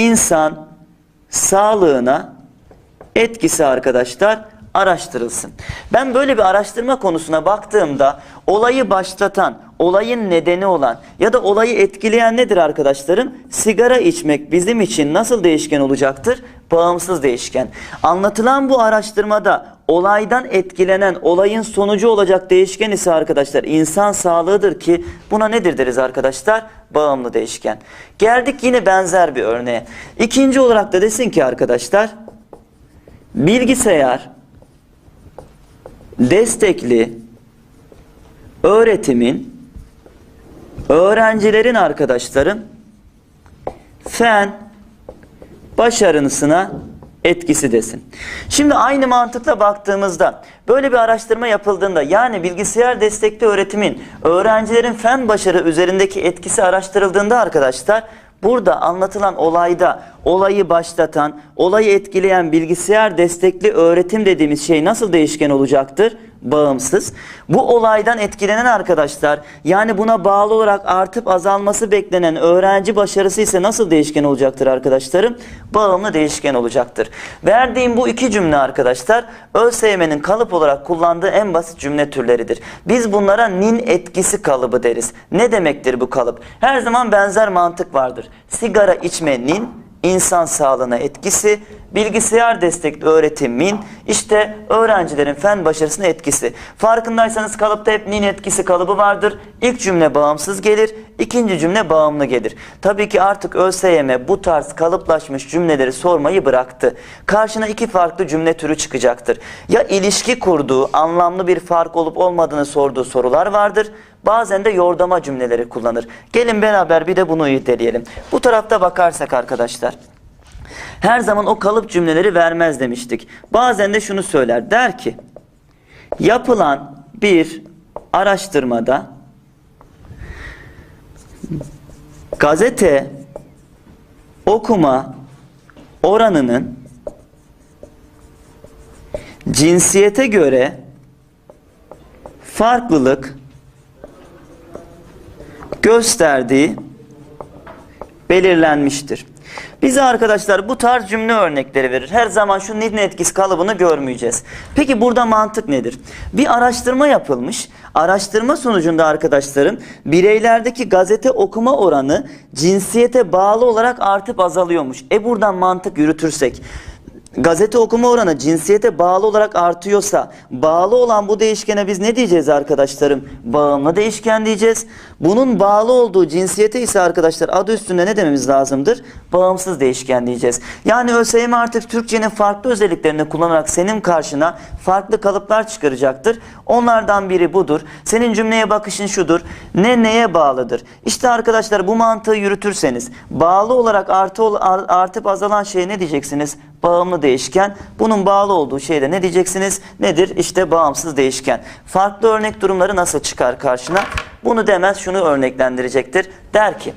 insan sağlığına etkisi arkadaşlar araştırılsın. Ben böyle bir araştırma konusuna baktığımda olayı başlatan, olayın nedeni olan ya da olayı etkileyen nedir arkadaşlarım? Sigara içmek bizim için nasıl değişken olacaktır? Bağımsız değişken. Anlatılan bu araştırmada olaydan etkilenen, olayın sonucu olacak değişken ise arkadaşlar insan sağlığıdır ki buna nedir deriz arkadaşlar? Bağımlı değişken. Geldik yine benzer bir örneğe. İkinci olarak da desin ki arkadaşlar bilgisayar destekli öğretimin öğrencilerin arkadaşlarım fen başarısına etkisi desin. Şimdi aynı mantıkla baktığımızda böyle bir araştırma yapıldığında yani bilgisayar destekli öğretimin öğrencilerin fen başarı üzerindeki etkisi araştırıldığında arkadaşlar burada anlatılan olayda olayı başlatan, olayı etkileyen bilgisayar destekli öğretim dediğimiz şey nasıl değişken olacaktır? Bağımsız. Bu olaydan etkilenen arkadaşlar yani buna bağlı olarak artıp azalması beklenen öğrenci başarısı ise nasıl değişken olacaktır arkadaşlarım? Bağımlı değişken olacaktır. Verdiğim bu iki cümle arkadaşlar ÖSYM'nin kalıp olarak kullandığı en basit cümle türleridir. Biz bunlara nin etkisi kalıbı deriz. Ne demektir bu kalıp? Her zaman benzer mantık vardır. Sigara içme nin, insan sağlığına etkisi, bilgisayar destekli öğretimin işte öğrencilerin fen başarısına etkisi. Farkındaysanız kalıpta hep nin etkisi kalıbı vardır. İlk cümle bağımsız gelir, ikinci cümle bağımlı gelir. Tabii ki artık ÖSYM bu tarz kalıplaşmış cümleleri sormayı bıraktı. Karşına iki farklı cümle türü çıkacaktır. Ya ilişki kurduğu, anlamlı bir fark olup olmadığını sorduğu sorular vardır. Bazen de yordama cümleleri kullanır. Gelin beraber bir de bunu irdeleyelim. Bu tarafta bakarsak arkadaşlar. Her zaman o kalıp cümleleri vermez demiştik. Bazen de şunu söyler. Der ki yapılan bir araştırmada gazete okuma oranının cinsiyete göre farklılık gösterdiği belirlenmiştir. Bize arkadaşlar bu tarz cümle örnekleri verir. Her zaman şu nin etkisi kalıbını görmeyeceğiz. Peki burada mantık nedir? Bir araştırma yapılmış. Araştırma sonucunda arkadaşlarım bireylerdeki gazete okuma oranı cinsiyete bağlı olarak artıp azalıyormuş. E buradan mantık yürütürsek gazete okuma oranı cinsiyete bağlı olarak artıyorsa bağlı olan bu değişkene biz ne diyeceğiz arkadaşlarım? Bağımlı değişken diyeceğiz. Bunun bağlı olduğu cinsiyete ise arkadaşlar adı üstünde ne dememiz lazımdır? Bağımsız değişken diyeceğiz. Yani ÖSYM artık Türkçenin farklı özelliklerini kullanarak senin karşına farklı kalıplar çıkaracaktır. Onlardan biri budur. Senin cümleye bakışın şudur. Ne neye bağlıdır? İşte arkadaşlar bu mantığı yürütürseniz bağlı olarak artı artıp azalan şeye ne diyeceksiniz? Bağımlı değişken. Bunun bağlı olduğu şeyde ne diyeceksiniz? Nedir? İşte bağımsız değişken. Farklı örnek durumları nasıl çıkar karşına? Bunu demez şunu örneklendirecektir. Der ki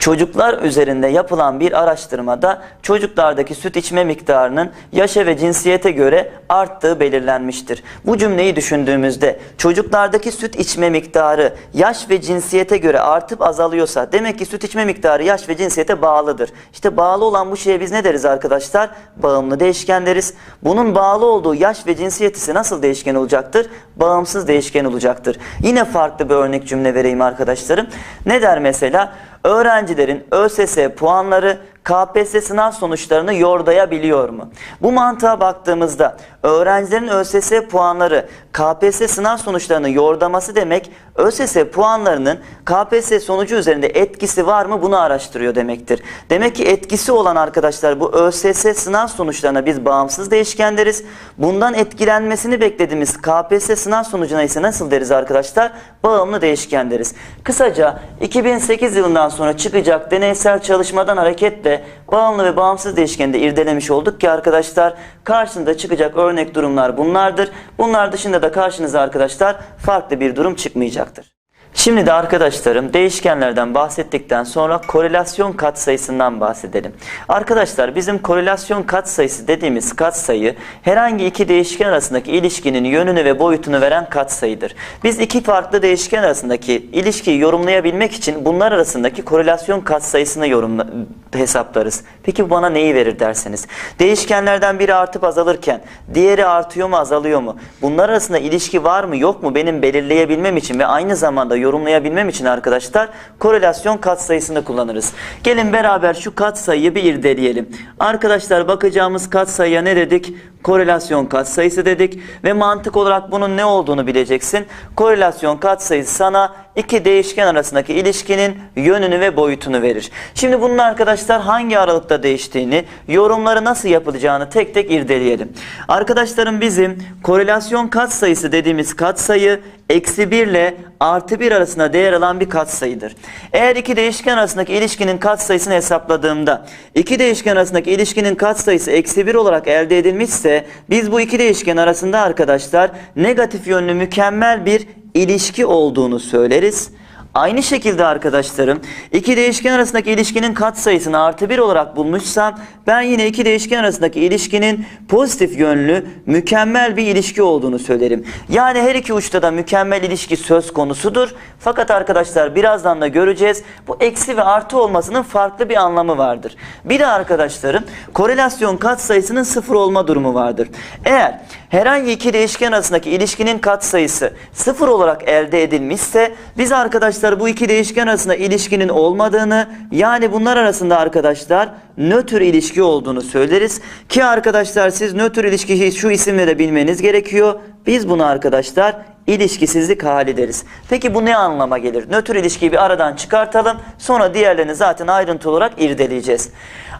Çocuklar üzerinde yapılan bir araştırmada çocuklardaki süt içme miktarının yaşa ve cinsiyete göre arttığı belirlenmiştir. Bu cümleyi düşündüğümüzde çocuklardaki süt içme miktarı yaş ve cinsiyete göre artıp azalıyorsa demek ki süt içme miktarı yaş ve cinsiyete bağlıdır. İşte bağlı olan bu şeye biz ne deriz arkadaşlar? Bağımlı değişken deriz. Bunun bağlı olduğu yaş ve cinsiyet ise nasıl değişken olacaktır? Bağımsız değişken olacaktır. Yine farklı bir örnek cümle vereyim arkadaşlarım. Ne der mesela? Öğrencilerin ÖSS puanları KPSS sınav sonuçlarını yordayabiliyor mu? Bu mantığa baktığımızda öğrencilerin ÖSS puanları KPSS sınav sonuçlarını yordaması demek ÖSS puanlarının KPSS sonucu üzerinde etkisi var mı bunu araştırıyor demektir. Demek ki etkisi olan arkadaşlar bu ÖSS sınav sonuçlarına biz bağımsız değişken deriz. Bundan etkilenmesini beklediğimiz KPSS sınav sonucuna ise nasıl deriz arkadaşlar? Bağımlı değişken deriz. Kısaca 2008 yılından sonra çıkacak deneysel çalışmadan hareketle bağımlı ve bağımsız değişkeni de irdelemiş olduk ki arkadaşlar karşınıza çıkacak örnek durumlar bunlardır. Bunlar dışında da karşınıza arkadaşlar farklı bir durum çıkmayacaktır. Şimdi de arkadaşlarım değişkenlerden bahsettikten sonra korelasyon katsayısından bahsedelim. Arkadaşlar bizim korelasyon katsayısı dediğimiz katsayı herhangi iki değişken arasındaki ilişkinin yönünü ve boyutunu veren katsayıdır. Biz iki farklı değişken arasındaki ilişkiyi yorumlayabilmek için bunlar arasındaki korelasyon katsayısını yorumla hesaplarız. Peki bana neyi verir derseniz. Değişkenlerden biri artıp azalırken diğeri artıyor mu azalıyor mu? Bunlar arasında ilişki var mı yok mu benim belirleyebilmem için ve aynı zamanda yorumlayabilmem için arkadaşlar korelasyon katsayısını kullanırız. Gelin beraber şu katsayıyı bir irdeleyelim. Arkadaşlar bakacağımız katsayıya ne dedik? Korelasyon katsayısı dedik ve mantık olarak bunun ne olduğunu bileceksin. Korelasyon katsayısı sana iki değişken arasındaki ilişkinin yönünü ve boyutunu verir. Şimdi bunun arkadaşlar hangi aralıkta değiştiğini, yorumları nasıl yapılacağını tek tek irdeleyelim. Arkadaşlarım bizim korelasyon katsayısı dediğimiz katsayı eksi 1 ile artı 1 arasında değer alan bir katsayıdır. Eğer iki değişken arasındaki ilişkinin katsayısını hesapladığımda iki değişken arasındaki ilişkinin katsayısı eksi 1 olarak elde edilmişse biz bu iki değişken arasında arkadaşlar negatif yönlü mükemmel bir ilişki olduğunu söyleriz. Aynı şekilde arkadaşlarım iki değişken arasındaki ilişkinin katsayısını artı bir olarak bulmuşsam ben yine iki değişken arasındaki ilişkinin pozitif yönlü mükemmel bir ilişki olduğunu söylerim. Yani her iki uçta da mükemmel ilişki söz konusudur. Fakat arkadaşlar birazdan da göreceğiz bu eksi ve artı olmasının farklı bir anlamı vardır. Bir de arkadaşlarım korelasyon katsayısının sıfır olma durumu vardır. Eğer herhangi iki değişken arasındaki ilişkinin katsayısı sıfır olarak elde edilmişse biz arkadaşlar bu iki değişken arasında ilişkinin olmadığını yani bunlar arasında arkadaşlar nötr ilişki olduğunu söyleriz. Ki arkadaşlar siz nötr ilişkiyi şu isimle de bilmeniz gerekiyor. Biz bunu arkadaşlar ilişkisizlik hali deriz. Peki bu ne anlama gelir? Nötr ilişkiyi bir aradan çıkartalım. Sonra diğerlerini zaten ayrıntı olarak irdeleyeceğiz.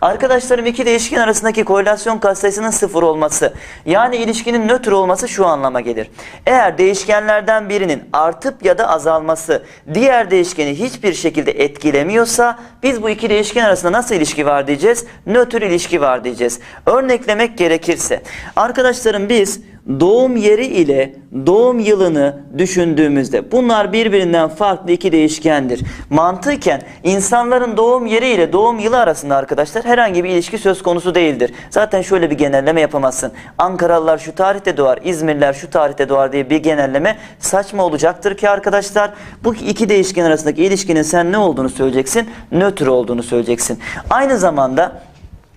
Arkadaşlarım iki değişken arasındaki korelasyon katsayısının sıfır olması yani ilişkinin nötr olması şu anlama gelir. Eğer değişkenlerden birinin artıp ya da azalması diğer değişkeni hiçbir şekilde etkilemiyorsa biz bu iki değişken arasında nasıl ilişki var diyeceğiz? Nötr ilişki var diyeceğiz. Örneklemek gerekirse arkadaşlarım biz doğum yeri ile doğum yılını düşündüğümüzde bunlar birbirinden farklı iki değişkendir. Mantıken insanların doğum yeri ile doğum yılı arasında arkadaşlar herhangi bir ilişki söz konusu değildir. Zaten şöyle bir genelleme yapamazsın. Ankaralılar şu tarihte doğar, İzmirliler şu tarihte doğar diye bir genelleme saçma olacaktır ki arkadaşlar bu iki değişken arasındaki ilişkinin sen ne olduğunu söyleyeceksin? Nötr olduğunu söyleyeceksin. Aynı zamanda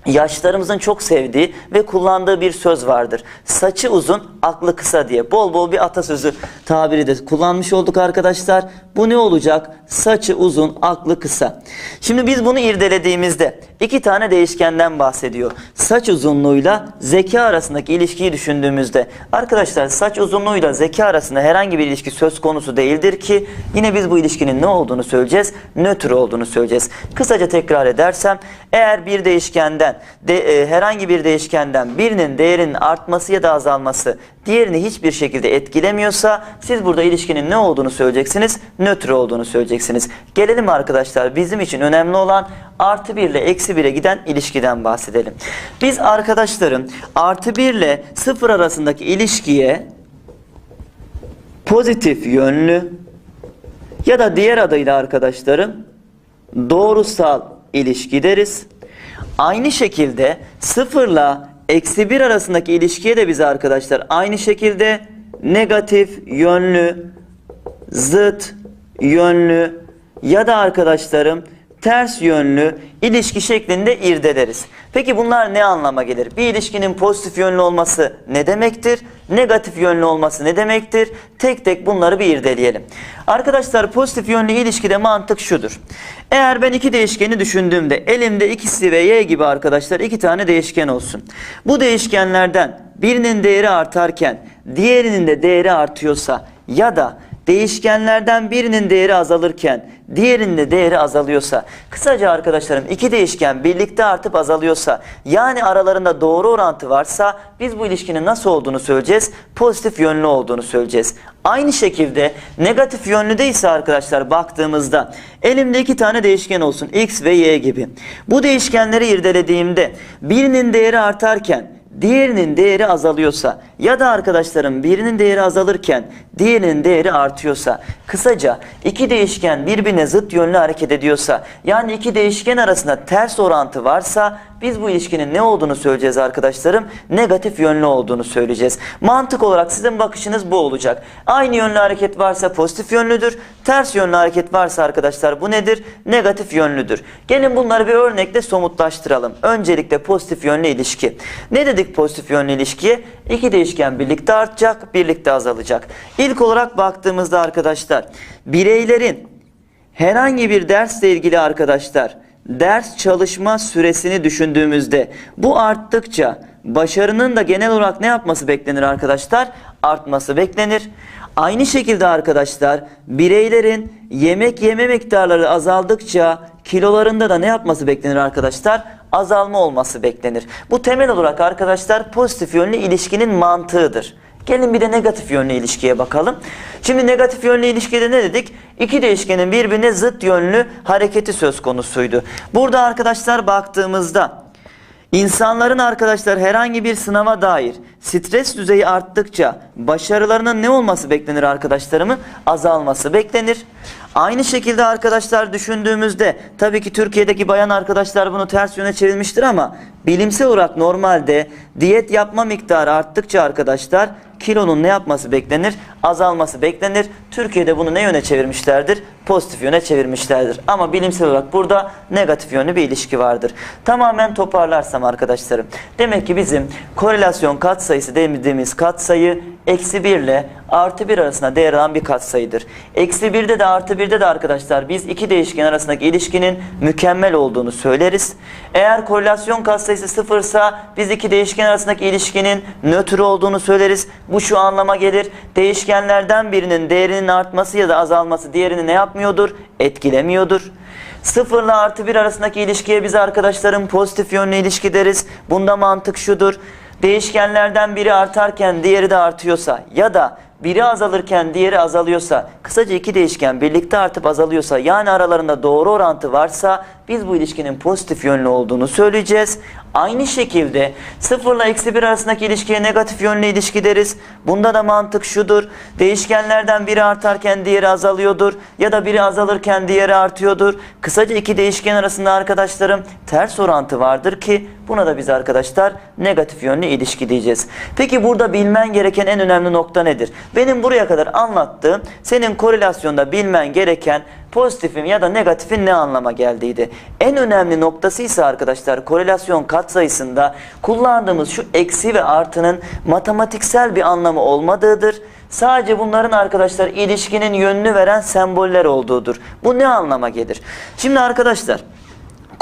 Yaşlarımızın çok sevdiği ve kullandığı bir söz vardır. Saçı uzun, aklı kısa diye. Bol bol bir atasözü tabiri de kullanmış olduk arkadaşlar. Bu ne olacak? Saçı uzun, aklı kısa. Şimdi biz bunu irdelediğimizde iki tane değişkenden bahsediyor. Saç uzunluğuyla zeka arasındaki ilişkiyi düşündüğümüzde arkadaşlar saç uzunluğuyla zeka arasında herhangi bir ilişki söz konusu değildir ki yine biz bu ilişkinin ne olduğunu söyleyeceğiz? Nötr olduğunu söyleyeceğiz. Kısaca tekrar edersem eğer bir değişkenden de, e, herhangi bir değişkenden birinin değerinin artması ya da azalması diğerini hiçbir şekilde etkilemiyorsa siz burada ilişkinin ne olduğunu söyleyeceksiniz? Nötr olduğunu söyleyeceksiniz. Gelelim arkadaşlar bizim için önemli olan artı 1 ile eksi 1'e giden ilişkiden bahsedelim. Biz arkadaşlarım artı 1 ile 0 arasındaki ilişkiye pozitif yönlü ya da diğer adıyla arkadaşlarım doğrusal ilişki deriz. Aynı şekilde sıfırla eksi 1 arasındaki ilişkiye de biz arkadaşlar aynı şekilde negatif yönlü, zıt yönlü ya da arkadaşlarım ters yönlü ilişki şeklinde irdeleriz. Peki bunlar ne anlama gelir? Bir ilişkinin pozitif yönlü olması ne demektir? Negatif yönlü olması ne demektir? Tek tek bunları bir irdeleyelim. Arkadaşlar pozitif yönlü ilişkide mantık şudur. Eğer ben iki değişkeni düşündüğümde elimde x'i ve y gibi arkadaşlar iki tane değişken olsun. Bu değişkenlerden birinin değeri artarken diğerinin de değeri artıyorsa ya da değişkenlerden birinin değeri azalırken diğerinin de değeri azalıyorsa kısaca arkadaşlarım iki değişken birlikte artıp azalıyorsa yani aralarında doğru orantı varsa biz bu ilişkinin nasıl olduğunu söyleyeceğiz? Pozitif yönlü olduğunu söyleyeceğiz. Aynı şekilde negatif yönlü de ise arkadaşlar baktığımızda elimde iki tane değişken olsun x ve y gibi. Bu değişkenleri irdelediğimde birinin değeri artarken diğerinin değeri azalıyorsa ya da arkadaşlarım birinin değeri azalırken diğerinin değeri artıyorsa kısaca iki değişken birbirine zıt yönlü hareket ediyorsa yani iki değişken arasında ters orantı varsa biz bu ilişkinin ne olduğunu söyleyeceğiz arkadaşlarım. Negatif yönlü olduğunu söyleyeceğiz. Mantık olarak sizin bakışınız bu olacak. Aynı yönlü hareket varsa pozitif yönlüdür. Ters yönlü hareket varsa arkadaşlar bu nedir? Negatif yönlüdür. Gelin bunları bir örnekle somutlaştıralım. Öncelikle pozitif yönlü ilişki. Ne dedik pozitif yönlü ilişkiye? İki değişken birlikte artacak, birlikte azalacak. İlk olarak baktığımızda arkadaşlar bireylerin herhangi bir dersle ilgili arkadaşlar ders çalışma süresini düşündüğümüzde bu arttıkça başarının da genel olarak ne yapması beklenir arkadaşlar? Artması beklenir. Aynı şekilde arkadaşlar bireylerin yemek yeme miktarları azaldıkça kilolarında da ne yapması beklenir arkadaşlar? Azalma olması beklenir. Bu temel olarak arkadaşlar pozitif yönlü ilişkinin mantığıdır. Gelin bir de negatif yönlü ilişkiye bakalım. Şimdi negatif yönlü ilişkide ne dedik? İki değişkenin birbirine zıt yönlü hareketi söz konusuydu. Burada arkadaşlar baktığımızda insanların arkadaşlar herhangi bir sınava dair stres düzeyi arttıkça başarılarının ne olması beklenir arkadaşlarımın? Azalması beklenir. Aynı şekilde arkadaşlar düşündüğümüzde tabii ki Türkiye'deki bayan arkadaşlar bunu ters yöne çevirmiştir ama bilimsel olarak normalde diyet yapma miktarı arttıkça arkadaşlar kilonun ne yapması beklenir? Azalması beklenir. Türkiye'de bunu ne yöne çevirmişlerdir? Pozitif yöne çevirmişlerdir. Ama bilimsel olarak burada negatif yönlü bir ilişki vardır. Tamamen toparlarsam arkadaşlarım. Demek ki bizim korelasyon katsayısı dediğimiz katsayı eksi 1 ile artı 1 arasında değer alan bir katsayıdır. Eksi 1'de de artı 1'de de arkadaşlar biz iki değişken arasındaki ilişkinin mükemmel olduğunu söyleriz. Eğer korelasyon katsayısı sıfırsa biz iki değişken arasındaki ilişkinin nötr olduğunu söyleriz. Bu şu anlama gelir. Değişkenlerden birinin değerinin artması ya da azalması diğerini ne yapmıyordur? Etkilemiyordur. 0 ile artı 1 arasındaki ilişkiye biz arkadaşlarım pozitif yönlü ilişki deriz. Bunda mantık şudur. Değişkenlerden biri artarken diğeri de artıyorsa ya da biri azalırken diğeri azalıyorsa, kısaca iki değişken birlikte artıp azalıyorsa yani aralarında doğru orantı varsa biz bu ilişkinin pozitif yönlü olduğunu söyleyeceğiz. Aynı şekilde 0 ile eksi 1 arasındaki ilişkiye negatif yönlü ilişki deriz. Bunda da mantık şudur. Değişkenlerden biri artarken diğeri azalıyordur. Ya da biri azalırken diğeri artıyordur. Kısaca iki değişken arasında arkadaşlarım ters orantı vardır ki buna da biz arkadaşlar negatif yönlü ilişki diyeceğiz. Peki burada bilmen gereken en önemli nokta nedir? Benim buraya kadar anlattığım senin korelasyonda bilmen gereken pozitifin ya da negatifin ne anlama geldiğiydi. En önemli noktası ise arkadaşlar korelasyon katsayısında kullandığımız şu eksi ve artının matematiksel bir anlamı olmadığıdır. Sadece bunların arkadaşlar ilişkinin yönünü veren semboller olduğudur. Bu ne anlama gelir? Şimdi arkadaşlar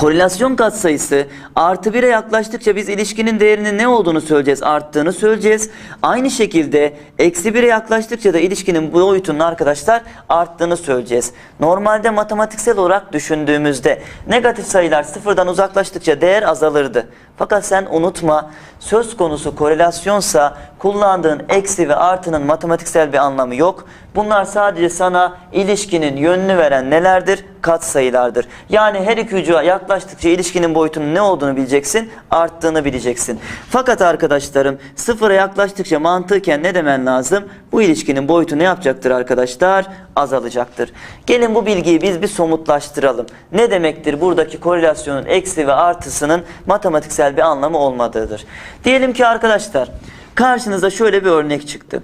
Korelasyon katsayısı artı 1'e yaklaştıkça biz ilişkinin değerinin ne olduğunu söyleyeceğiz, arttığını söyleyeceğiz. Aynı şekilde eksi 1'e yaklaştıkça da ilişkinin boyutunun arkadaşlar arttığını söyleyeceğiz. Normalde matematiksel olarak düşündüğümüzde negatif sayılar sıfırdan uzaklaştıkça değer azalırdı. Fakat sen unutma söz konusu korelasyonsa kullandığın eksi ve artının matematiksel bir anlamı yok. Bunlar sadece sana ilişkinin yönünü veren nelerdir? Katsayılardır. Yani her iki ucuya yaklaştıkça ilişkinin boyutunun ne olduğunu bileceksin, arttığını bileceksin. Fakat arkadaşlarım sıfıra yaklaştıkça mantıken ne demen lazım? Bu ilişkinin boyutu ne yapacaktır arkadaşlar? Azalacaktır. Gelin bu bilgiyi biz bir somutlaştıralım. Ne demektir buradaki korelasyonun eksi ve artısının matematiksel bir anlamı olmadığıdır. Diyelim ki arkadaşlar karşınıza şöyle bir örnek çıktı.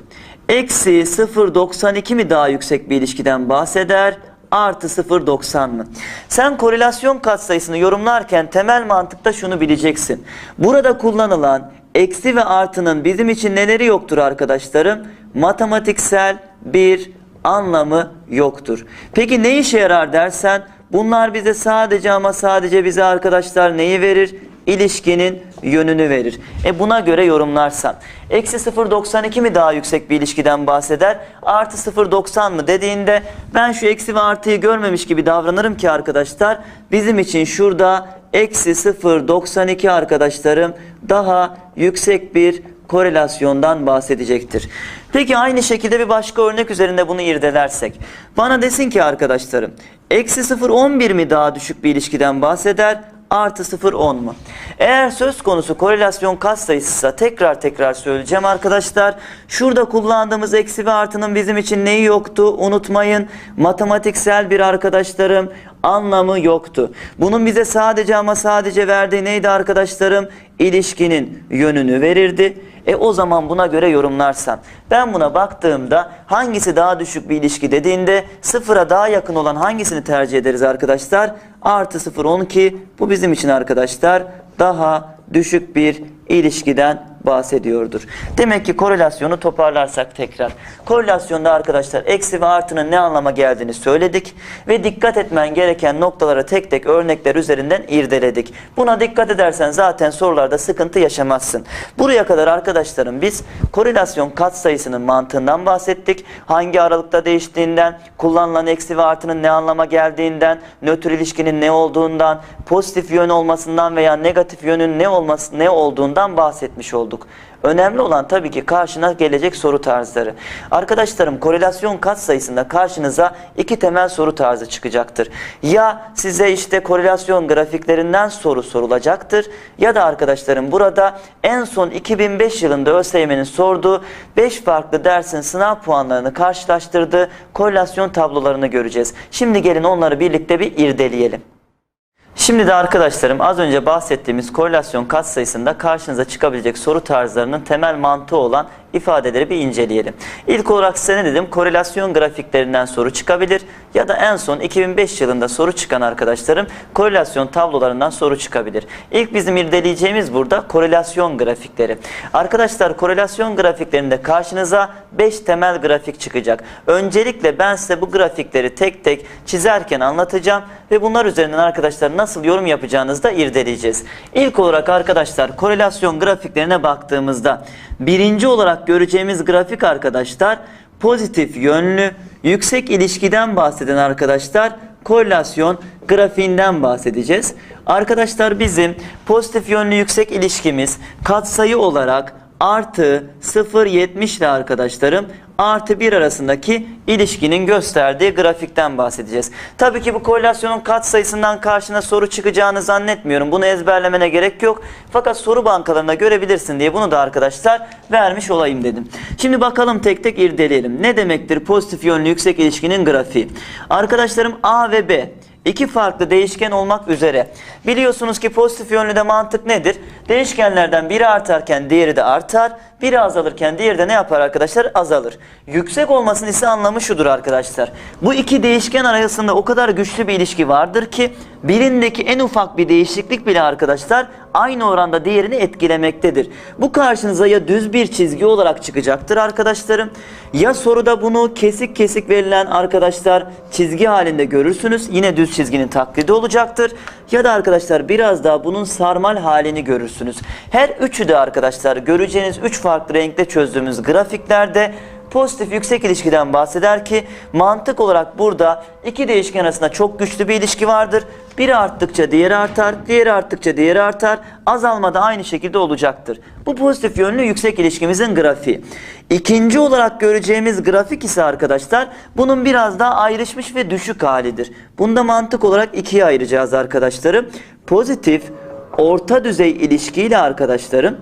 Eksi 0.92 mi daha yüksek bir ilişkiden bahseder? Artı 0.90 mı? Sen korelasyon katsayısını yorumlarken temel mantıkta şunu bileceksin. Burada kullanılan eksi ve artının bizim için neleri yoktur arkadaşlarım? Matematiksel bir anlamı yoktur. Peki ne işe yarar dersen bunlar bize sadece ama sadece bize arkadaşlar neyi verir? ilişkinin yönünü verir. E buna göre yorumlarsan eksi 0.92 mi daha yüksek bir ilişkiden bahseder artı 0.90 mı dediğinde ben şu eksi ve artıyı görmemiş gibi davranırım ki arkadaşlar bizim için şurada eksi 0.92 arkadaşlarım daha yüksek bir korelasyondan bahsedecektir. Peki aynı şekilde bir başka örnek üzerinde bunu irdelersek. Bana desin ki arkadaşlarım eksi 0.11 mi daha düşük bir ilişkiden bahseder artı 0 10 mu? Eğer söz konusu korelasyon katsayısıysa tekrar tekrar söyleyeceğim arkadaşlar. Şurada kullandığımız eksi ve artının bizim için neyi yoktu? Unutmayın matematiksel bir arkadaşlarım anlamı yoktu. Bunun bize sadece ama sadece verdiği neydi arkadaşlarım? İlişkinin yönünü verirdi. E o zaman buna göre yorumlarsam. Ben buna baktığımda hangisi daha düşük bir ilişki dediğinde sıfıra daha yakın olan hangisini tercih ederiz arkadaşlar? Artı 0 12 bu bizim için arkadaşlar daha düşük bir ilişkiden bahsediyordur. Demek ki korelasyonu toparlarsak tekrar. Korelasyonda arkadaşlar eksi ve artının ne anlama geldiğini söyledik ve dikkat etmen gereken noktalara tek tek örnekler üzerinden irdeledik. Buna dikkat edersen zaten sorularda sıkıntı yaşamazsın. Buraya kadar arkadaşlarım biz korelasyon katsayısının mantığından bahsettik. Hangi aralıkta değiştiğinden, kullanılan eksi ve artının ne anlama geldiğinden, nötr ilişkinin ne olduğundan, pozitif yön olmasından veya negatif yönün ne olması ne olduğundan bahsetmiş olduk. Önemli olan tabii ki karşına gelecek soru tarzları. Arkadaşlarım korelasyon katsayısında karşınıza iki temel soru tarzı çıkacaktır. Ya size işte korelasyon grafiklerinden soru sorulacaktır ya da arkadaşlarım burada en son 2005 yılında ÖSYM'nin sorduğu 5 farklı dersin sınav puanlarını karşılaştırdığı korelasyon tablolarını göreceğiz. Şimdi gelin onları birlikte bir irdeleyelim. Şimdi de arkadaşlarım az önce bahsettiğimiz korelasyon katsayısında karşınıza çıkabilecek soru tarzlarının temel mantığı olan ifadeleri bir inceleyelim. İlk olarak size ne dedim? Korelasyon grafiklerinden soru çıkabilir ya da en son 2005 yılında soru çıkan arkadaşlarım korelasyon tablolarından soru çıkabilir. İlk bizim irdeleyeceğimiz burada korelasyon grafikleri. Arkadaşlar korelasyon grafiklerinde karşınıza 5 temel grafik çıkacak. Öncelikle ben size bu grafikleri tek tek çizerken anlatacağım ve bunlar üzerinden arkadaşlar nasıl yorum yapacağınızı da irdeleyeceğiz. İlk olarak arkadaşlar korelasyon grafiklerine baktığımızda birinci olarak göreceğimiz grafik arkadaşlar pozitif yönlü yüksek ilişkiden bahseden arkadaşlar korelasyon grafiğinden bahsedeceğiz. Arkadaşlar bizim pozitif yönlü yüksek ilişkimiz katsayı olarak artı 0.70 ile arkadaşlarım artı 1 arasındaki ilişkinin gösterdiği grafikten bahsedeceğiz. Tabii ki bu korelasyonun katsayısından karşına soru çıkacağını zannetmiyorum. Bunu ezberlemene gerek yok. Fakat soru bankalarında görebilirsin diye bunu da arkadaşlar vermiş olayım dedim. Şimdi bakalım tek tek irdeleyelim. Ne demektir pozitif yönlü yüksek ilişkinin grafiği? Arkadaşlarım A ve B iki farklı değişken olmak üzere. Biliyorsunuz ki pozitif yönlü de mantık nedir? Değişkenlerden biri artarken diğeri de artar. Biri azalırken diğeri de ne yapar arkadaşlar? Azalır. Yüksek olmasının ise anlamı şudur arkadaşlar. Bu iki değişken arasında o kadar güçlü bir ilişki vardır ki birindeki en ufak bir değişiklik bile arkadaşlar aynı oranda diğerini etkilemektedir. Bu karşınıza ya düz bir çizgi olarak çıkacaktır arkadaşlarım. Ya soruda bunu kesik kesik verilen arkadaşlar çizgi halinde görürsünüz. Yine düz çizginin taklidi olacaktır. Ya da arkadaşlar biraz daha bunun sarmal halini görürsünüz. Her üçü de arkadaşlar göreceğiniz üç farklı renkte çözdüğümüz grafiklerde pozitif yüksek ilişkiden bahseder ki mantık olarak burada iki değişken arasında çok güçlü bir ilişki vardır. Biri arttıkça diğeri artar, diğeri arttıkça diğeri artar. Azalma da aynı şekilde olacaktır. Bu pozitif yönlü yüksek ilişkimizin grafiği. İkinci olarak göreceğimiz grafik ise arkadaşlar bunun biraz daha ayrışmış ve düşük halidir. Bunda mantık olarak ikiye ayıracağız arkadaşlarım. Pozitif orta düzey ilişkiyle arkadaşlarım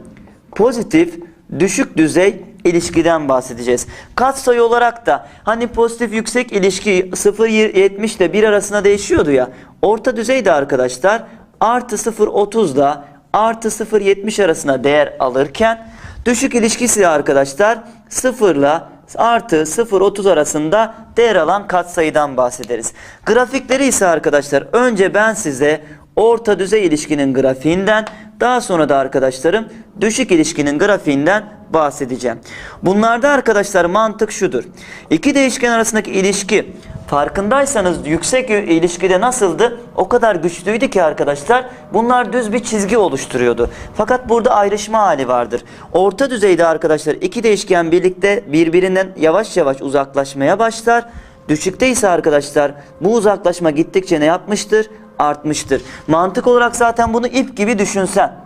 pozitif düşük düzey ilişkiden bahsedeceğiz. Katsayı olarak da hani pozitif yüksek ilişki 0.70 ile 1 arasında değişiyordu ya. Orta düzeyde arkadaşlar artı 0.30 ile artı 0.70 arasında değer alırken düşük ilişkisi arkadaşlar 0 ile artı 0.30 arasında değer alan katsayıdan bahsederiz. Grafikleri ise arkadaşlar önce ben size orta düzey ilişkinin grafiğinden daha sonra da arkadaşlarım düşük ilişkinin grafiğinden bahsedeceğim. Bunlarda arkadaşlar mantık şudur. İki değişken arasındaki ilişki farkındaysanız yüksek ilişkide nasıldı? O kadar güçlüydü ki arkadaşlar bunlar düz bir çizgi oluşturuyordu. Fakat burada ayrışma hali vardır. Orta düzeyde arkadaşlar iki değişken birlikte birbirinden yavaş yavaş uzaklaşmaya başlar. Düşükte ise arkadaşlar bu uzaklaşma gittikçe ne yapmıştır? Artmıştır. Mantık olarak zaten bunu ip gibi düşünsen.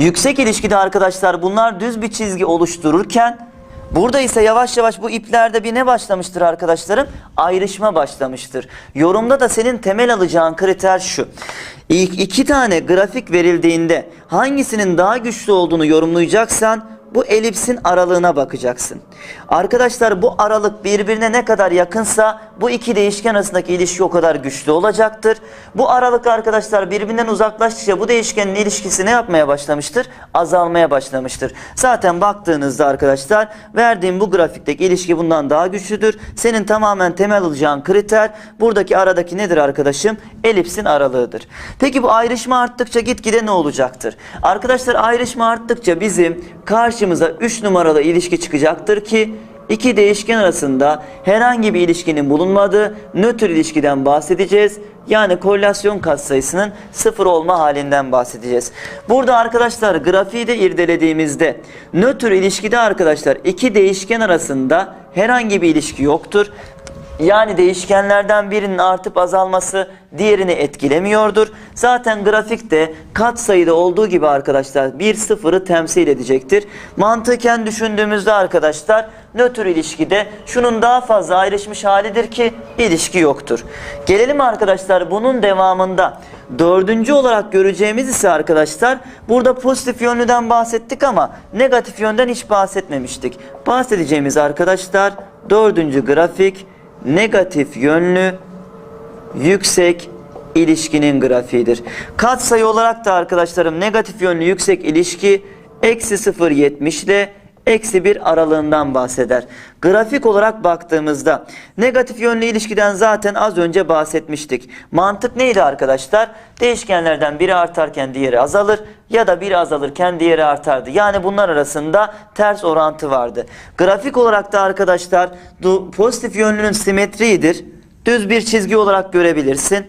Yüksek ilişkide arkadaşlar bunlar düz bir çizgi oluştururken Burada ise yavaş yavaş bu iplerde bir ne başlamıştır arkadaşlarım? Ayrışma başlamıştır. Yorumda da senin temel alacağın kriter şu. İlk iki tane grafik verildiğinde hangisinin daha güçlü olduğunu yorumlayacaksan bu elipsin aralığına bakacaksın. Arkadaşlar bu aralık birbirine ne kadar yakınsa bu iki değişken arasındaki ilişki o kadar güçlü olacaktır. Bu aralık arkadaşlar birbirinden uzaklaştıkça bu değişkenin ilişkisi ne yapmaya başlamıştır? Azalmaya başlamıştır. Zaten baktığınızda arkadaşlar verdiğim bu grafikteki ilişki bundan daha güçlüdür. Senin tamamen temel alacağın kriter buradaki aradaki nedir arkadaşım? Elipsin aralığıdır. Peki bu ayrışma arttıkça gitgide ne olacaktır? Arkadaşlar ayrışma arttıkça bizim karşımıza 3 numaralı ilişki çıkacaktır ki iki değişken arasında herhangi bir ilişkinin bulunmadığı nötr ilişkiden bahsedeceğiz. Yani korrelasyon katsayısının sıfır olma halinden bahsedeceğiz. Burada arkadaşlar grafiği de irdelediğimizde nötr ilişkide arkadaşlar iki değişken arasında herhangi bir ilişki yoktur. Yani değişkenlerden birinin artıp azalması diğerini etkilemiyordur. Zaten grafikte kat sayıda olduğu gibi arkadaşlar bir sıfırı temsil edecektir. Mantıken düşündüğümüzde arkadaşlar nötr ilişkide şunun daha fazla ayrışmış halidir ki ilişki yoktur. Gelelim arkadaşlar bunun devamında dördüncü olarak göreceğimiz ise arkadaşlar burada pozitif yönlüden bahsettik ama negatif yönden hiç bahsetmemiştik. Bahsedeceğimiz arkadaşlar dördüncü grafik negatif yönlü yüksek ilişkinin grafiğidir. Katsayı olarak da arkadaşlarım negatif yönlü yüksek ilişki eksi 0.70 ile eksi 1 aralığından bahseder. Grafik olarak baktığımızda negatif yönlü ilişkiden zaten az önce bahsetmiştik. Mantık neydi arkadaşlar? Değişkenlerden biri artarken diğeri azalır ya da biri azalırken diğeri artardı. Yani bunlar arasında ters orantı vardı. Grafik olarak da arkadaşlar pozitif yönlünün simetriğidir. Düz bir çizgi olarak görebilirsin.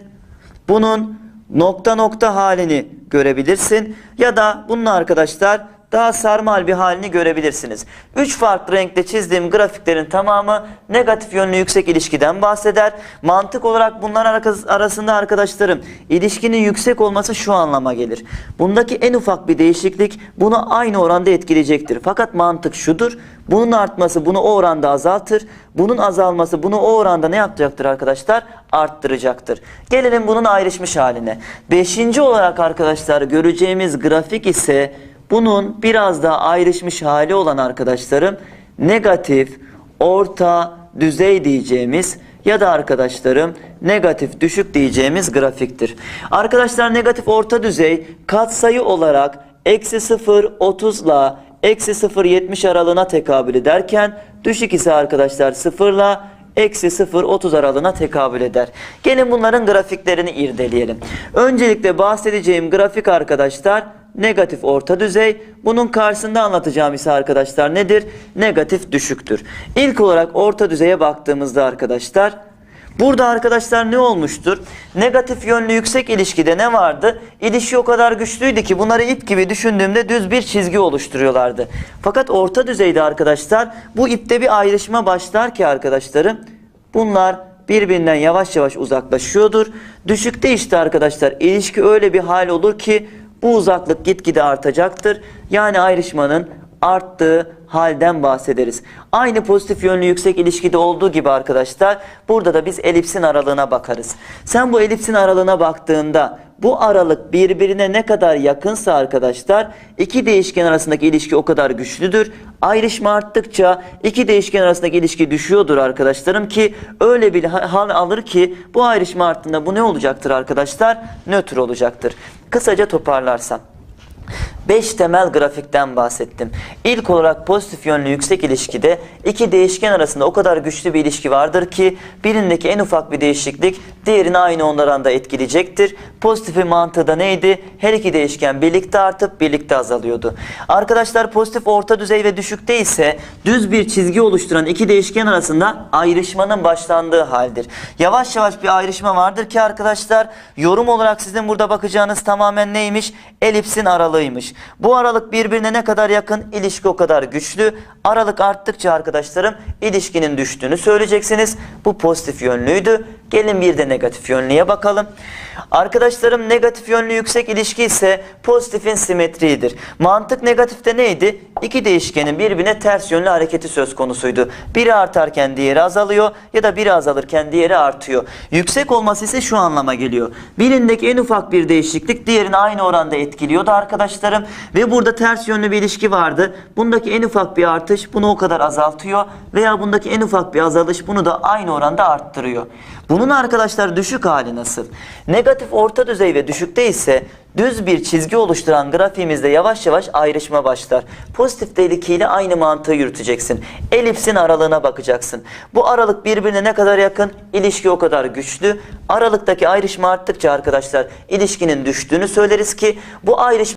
Bunun nokta nokta halini görebilirsin. Ya da bunun arkadaşlar daha sarmal bir halini görebilirsiniz. Üç farklı renkte çizdiğim grafiklerin tamamı negatif yönlü yüksek ilişkiden bahseder. Mantık olarak bunlar arasında arkadaşlarım ilişkinin yüksek olması şu anlama gelir. Bundaki en ufak bir değişiklik bunu aynı oranda etkileyecektir. Fakat mantık şudur. Bunun artması bunu o oranda azaltır. Bunun azalması bunu o oranda ne yapacaktır arkadaşlar? Arttıracaktır. Gelelim bunun ayrışmış haline. Beşinci olarak arkadaşlar göreceğimiz grafik ise bunun biraz daha ayrışmış hali olan arkadaşlarım negatif, orta, düzey diyeceğimiz ya da arkadaşlarım negatif düşük diyeceğimiz grafiktir. Arkadaşlar negatif orta düzey katsayı olarak eksi 0 30 ile eksi 0 70 aralığına tekabül ederken düşük ise arkadaşlar 0 ile eksi 0 30 aralığına tekabül eder. Gelin bunların grafiklerini irdeleyelim. Öncelikle bahsedeceğim grafik arkadaşlar negatif orta düzey. Bunun karşısında anlatacağım ise arkadaşlar nedir? Negatif düşüktür. İlk olarak orta düzeye baktığımızda arkadaşlar Burada arkadaşlar ne olmuştur? Negatif yönlü yüksek ilişkide ne vardı? İlişki o kadar güçlüydü ki bunları ip gibi düşündüğümde düz bir çizgi oluşturuyorlardı. Fakat orta düzeyde arkadaşlar bu ipte bir ayrışma başlar ki arkadaşlarım bunlar birbirinden yavaş yavaş uzaklaşıyordur. Düşükte işte arkadaşlar ilişki öyle bir hal olur ki bu uzaklık gitgide artacaktır. Yani ayrışmanın arttığı halden bahsederiz. Aynı pozitif yönlü yüksek ilişkide olduğu gibi arkadaşlar burada da biz elipsin aralığına bakarız. Sen bu elipsin aralığına baktığında bu aralık birbirine ne kadar yakınsa arkadaşlar iki değişken arasındaki ilişki o kadar güçlüdür. Ayrışma arttıkça iki değişken arasındaki ilişki düşüyordur arkadaşlarım ki öyle bir hal alır ki bu ayrışma arttığında bu ne olacaktır arkadaşlar? Nötr olacaktır. Kısaca toparlarsam. 5 temel grafikten bahsettim. İlk olarak pozitif yönlü yüksek ilişkide iki değişken arasında o kadar güçlü bir ilişki vardır ki birindeki en ufak bir değişiklik diğerini aynı onlardan da etkileyecektir. Pozitifin mantığı da neydi? Her iki değişken birlikte artıp birlikte azalıyordu. Arkadaşlar pozitif orta düzey ve düşükte ise düz bir çizgi oluşturan iki değişken arasında ayrışmanın başlandığı haldir. Yavaş yavaş bir ayrışma vardır ki arkadaşlar yorum olarak sizin burada bakacağınız tamamen neymiş? Elipsin aralığıymış. Bu aralık birbirine ne kadar yakın ilişki o kadar güçlü. Aralık arttıkça arkadaşlarım ilişkinin düştüğünü söyleyeceksiniz. Bu pozitif yönlüydü. Gelin bir de negatif yönlüye bakalım. Arkadaşlarım negatif yönlü yüksek ilişki ise pozitifin simetriğidir. Mantık negatifte neydi? İki değişkenin birbirine ters yönlü hareketi söz konusuydu. Biri artarken diğeri azalıyor ya da biri azalırken diğeri artıyor. Yüksek olması ise şu anlama geliyor. Birindeki en ufak bir değişiklik diğerini aynı oranda etkiliyordu arkadaşlarım. Ve burada ters yönlü bir ilişki vardı. Bundaki en ufak bir artış bunu o kadar azaltıyor veya bundaki en ufak bir azalış bunu da aynı oranda arttırıyor. Bunun arkadaşlar düşük hali nasıl? Negatif orta düzey ve düşükte ise düz bir çizgi oluşturan grafiğimizde yavaş yavaş ayrışma başlar. Pozitif tehlike ile aynı mantığı yürüteceksin. Elipsin aralığına bakacaksın. Bu aralık birbirine ne kadar yakın, ilişki o kadar güçlü. Aralıktaki ayrışma arttıkça arkadaşlar ilişkinin düştüğünü söyleriz ki bu ayrışma